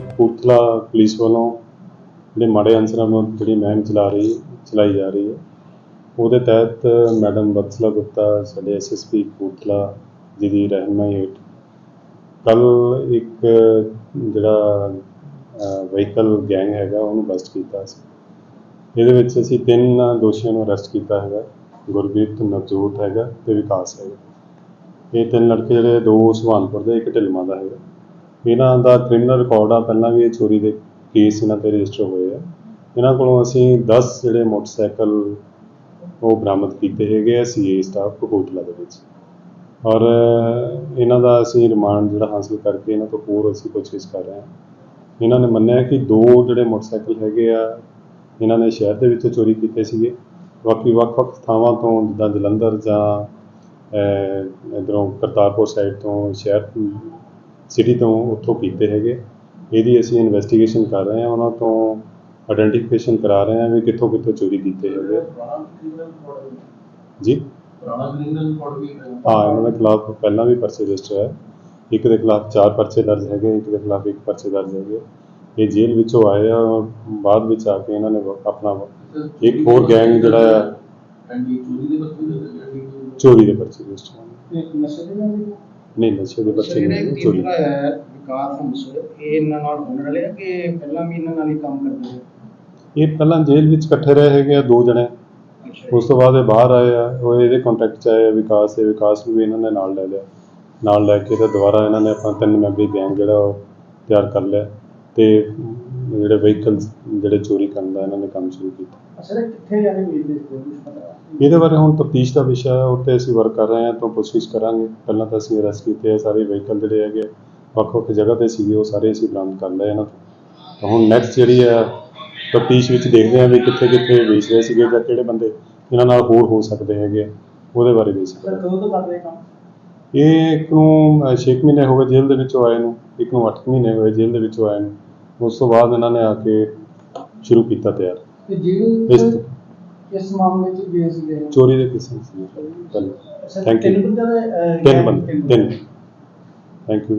Kapurthala police ਵੱਲੋਂ ਜਿਹੜੇ ਮਾੜੇ ਅਨਸਰਾਂ ਨੂੰ ਜਿਹੜੀ ਮਹਿਮ ਚਲਾ ਰਹੀ, ਚਲਾਈ ਜਾ ਰਹੀ ਹੈ। ਉਹਦੇ ਤਹਿਤ ਮੈਡਮ ਬਤਸਲਾ ਗੁਪਤਾ, ਸਾਡੇ ਐਸਐਸਪੀ ਕਪੂਰਥਲਾ ਜੀ ਦੀ ਰਹਿਨਮਾਈ ਹੇਠ ਕੱਲ ਇੱਕ ਜਿਹੜਾ ਵਹੀਕਲ ਗੈਂਗ ਹੈਗਾ, ਉਹਨੂੰ ਬਸਟ ਕੀਤਾ ਸੀ। ਇਹਦੇ ਵਿੱਚ ਅਸੀਂ ਤਿੰਨ ਦੋਸ਼ੀਆਂ ਨੂੰ ਅਰੈਸਟ ਕੀਤਾ ਹੈਗਾ, ਗੁਰਬੀਰ ਨਵਜੋਤ ਹੈਗਾ ਤੇ ਵਿਕਾਸ ਹੈਗਾ। ਇਹ ਤਿੰਨ ਲੜਕੇ ਜਿਹੜੇ ਦੋ ਸੁਹਾਨਪੁਰ ਦੇ, ਇੱਕ ਢਿਲਮਾ ਦਾ ਹੈਗਾ। ਇਹਨਾਂ ਦਾ ਕ੍ਰਿਮੀਨਲ ਰਿਕਾਰਡ ਆ ਪਹਿਲਾਂ ਵੀ ਇਹ ਚੋਰੀ ਦੇ ਕੇਸ ਇਹਨਾਂ ਤੇ ਰਜਿਸਟਰ ਹੋਏ ਆ। ਇਹਨਾਂ ਕੋਲੋਂ ਅਸੀਂ 10 ਜਿਹੜੇ ਮੋਟਰਸਾਈਕਲ ਉਹ ਬਰਾਮਦ ਕੀਤੇ ਹੈਗੇ ਆ ਸੀਏ ਸਟਾਫ ਕਪੂਰਥਲਾ ਦੇ ਵਿੱਚ। ਔਰ ਇਹਨਾਂ ਦਾ ਅਸੀਂ ਰਿਮਾਂਡ ਜਿਹੜਾ ਹਾਸਲ ਕਰਕੇ ਇਹਨਾਂ ਤੋਂ ਹੋਰ ਅਸੀਂ ਪੁੱਛਗਿੱਛ ਕਰ ਰਹੇ ਹਾਂ। ਇਹਨਾਂ ਨੇ ਮੰਨਿਆ ਕਿ ਦੋ ਜਿਹੜੇ ਮੋਟਰਸਾਈਕਲ ਹੈਗੇ ਆ ਇਹਨਾਂ ਨੇ ਸ਼ਹਿਰ ਦੇ ਵਿੱਚੋਂ ਚੋਰੀ ਕੀਤੇ ਸੀਗੇ। ਬਾਕੀ ਵੱਖ-ਵੱਖ ਥਾਵਾਂ ਤੋਂ ਜਿੱਦਾਂ ਜਲੰਧਰ ਜਾਂ ਅਹ, ਇੱਧਰੋਂ ਕਰਤਾਰਪੁਰ ਸਾਈਡ ਤੋਂ ਸ਼ਹਿਰ ਸਿਟੀ ਤੋਂ ਉੱਥੋਂ ਕੀਤੇ ਹੈਗੇ। ਇਹਦੀ ਅਸੀਂ ਇਨਵੈਸਟੀਗੇਸ਼ਨ ਕਰ ਰਹੇ ਹਾਂ ਉਹਨਾਂ ਤੋਂ ਆਇਡੈਂਟੀਫਿਕੇਸ਼ਨ ਕਰਾ ਰਹੇ ਹਾਂ ਵੀ ਕਿੱਥੋਂ ਕਿੱਥੋਂ ਚੋਰੀ ਕੀਤੇ ਹੈਗੇ। ਜੀ? ਪੁਰਾਣਾ ਕ੍ਰਿਮੀਨਲ ਰਿਕਾਰਡ ਵੀ ਹੈ। ਹਾਂ ਇਹਨਾਂ ਦੇ ਖਿਲਾਫ ਪਹਿਲਾਂ ਵੀ ਪਰਚੇ ਰਜਿਸਟਰ ਹੈ। ਇੱਕ ਦੇ ਖਿਲਾਫ ਚਾਰ ਪਰਚੇ ਦਰਜ ਹੈਗੇ ਇੱਕ ਦੇ ਖਿਲਾਫ ਇੱਕ ਪਰਚੇ ਦਰਜ ਹੈਗੇ। ਇਹ ਜੇਲ੍ਹ ਵਿੱਚੋਂ ਆਏ ਆ ਬਾਅਦ ਵਿੱਚ ਆ ਕੇ ਇਹਨਾਂ ਨੇ ਆਪਣਾ ਇੱਕ ਹੋਰ ਗੈਂਗ ਜਿਹੜਾ ਹੈ ਐਂਡੀ ਚੋਰੀ ਦੇ ਪਰਚੇ ਰਜਿਸਟਰ ਹਨ। ਨਹੀਂ ਨਸ਼ੇ ਦੇ ਜਿਹੜਾ ਨਹੀਂ ਚੋਰੀ। ਵਿਕਾਸ ਹੰਸ ਇਹ ਇਹਨਾਂ ਨਾਲ ਹੋਣ ਵਾਲੇ ਆ ਕਿ ਪਹਿਲਾਂ ਵੀ ਇਹਨਾਂ ਨਾਲ ਹੀ ਕੰਮ ਕਰਦੇ ਆ ਇਹ ਪਹਿਲਾਂ ਜੇਲ੍ਹ ਵਿੱਚ ਇਕੱਠੇ ਰਹੇ ਹੈਗੇ ਆ ਦੋ ਜਣੇ। ਉਸ ਤੋਂ ਬਾਅਦ ਇਹ ਬਾਹਰ ਆਏ ਆ ਉਹ ਇਹਦੇ ਕੰਟੈਕਟ ਚ ਆਏ ਵਿਕਾਸ ਦੇ ਵਿਕਾਸ ਨੂੰ ਵੀ ਇਹਨਾਂ ਨੇ ਨਾਲ ਲੈ ਲਿਆ। ਨਾਲ ਲੈ ਕੇ ਤੇ ਦੁਬਾਰਾ ਇਹਨਾਂ ਨੇ ਆਪਣਾ ਤਿੰਨ ਮੈਂਬਰੀ ਗੈਂਗ ਜਿਹੜਾ ਉਹ ਤਿਆਰ ਕਰ ਲਿਆ। ਤੇ ਜਿਹੜੇ ਵਹੀਕਲ ਜਿਹੜੇ ਚੋਰੀ ਕਰਨ ਦਾ ਇਹਨਾਂ ਨੇ ਕੰਮ ਸ਼ੁਰੂ ਕੀਤਾ। ਅਸਲ ਵਿੱਚ ਕਿੱਥੇ ਜਾਣੇ ਵੇਚਦੇ ਸੀ ਇਹਦੇ ਬਾਰੇ ਹੁਣ ਤਫਤੀਸ਼ ਦਾ ਵਿਸ਼ਾ ਹੈ ਉੱਤੇ ਅਸੀਂ ਵਰਕ ਕਰ ਰਹੇ ਹਾਂ ਤੋਂ ਕੋਸ਼ਿਸ਼ ਕਰਾਂਗੇ। ਪਹਿਲਾਂ ਤਾਂ ਅਸੀਂ ਅਰੈਸਟ ਕੀਤੇ ਆ ਸਾਰੇ ਵਹੀਕਲ ਜਿਹੜੇ ਹੈਗੇ ਵੱਖ-ਵੱਖ ਜਗ੍ਹਾ ਤੇ ਸੀਗੇ ਉਹ ਸਾਰੇ ਅਸੀਂ ਬਰਾਮਦ ਕਰ ਲਏ ਇਹਨਾਂ ਤੋਂ। ਹੁਣ ਨੈਕਸਟ ਜਿਹੜੀ ਹੈ ਤਫਤੀਸ਼ ਵਿੱਚ ਦੇਖਦੇ ਹਾਂ ਵੀ ਕਿੱਥੇ ਕਿੱਥੇ ਵੇਚ ਰਹੇ ਸੀਗੇ ਜਾਂ ਕਿਹੜੇ ਬੰਦੇ ਇਹਨਾਂ ਨਾਲ ਹੋਰ ਹੋ ਸਕਦੇ ਹੈਗੇ ਆ, ਉਹਦੇ ਬਾਰੇ ਵੀ ਸਰ ਕਦੋਂ ਤੋਂ ਕਰ ਰਹੇ ਕੰਮ? ਇਹ ਇੱਕ ਨੂੰ 6 ਮਹੀਨੇ ਹੋ ਗਏ ਜੇਲ੍ਹ ਦੇ ਵਿੱਚੋਂ ਆਏ ਨੂੰ ਇੱਕ ਨੂੰ 8 ਮਹੀਨੇ ਹੋਏ ਜੇਲ੍ਹ ਦੇ ਵਿੱਚੋਂ ਆਏ ਨੂੰ। ਉਸ ਤੋਂ ਬਾਅਦ ਇਹਨਾਂ ਨੇ ਆ ਕੇ ਸ਼ੁਰੂ ਕੀਤਾ ਤਿਆਰ। ਤੇ ਜਿਹੜੇ ਇਸ ਮਾਮਲੇ 'ਚ ਗਏ ਸੀਗੇ ਚੋਰੀ ਦੇ ਕਿਸਮ ਸੀ। ਤਿੰਨ ਬੰਦੇ ਤਿੰਨ ਥੈਂਕ ਯੂ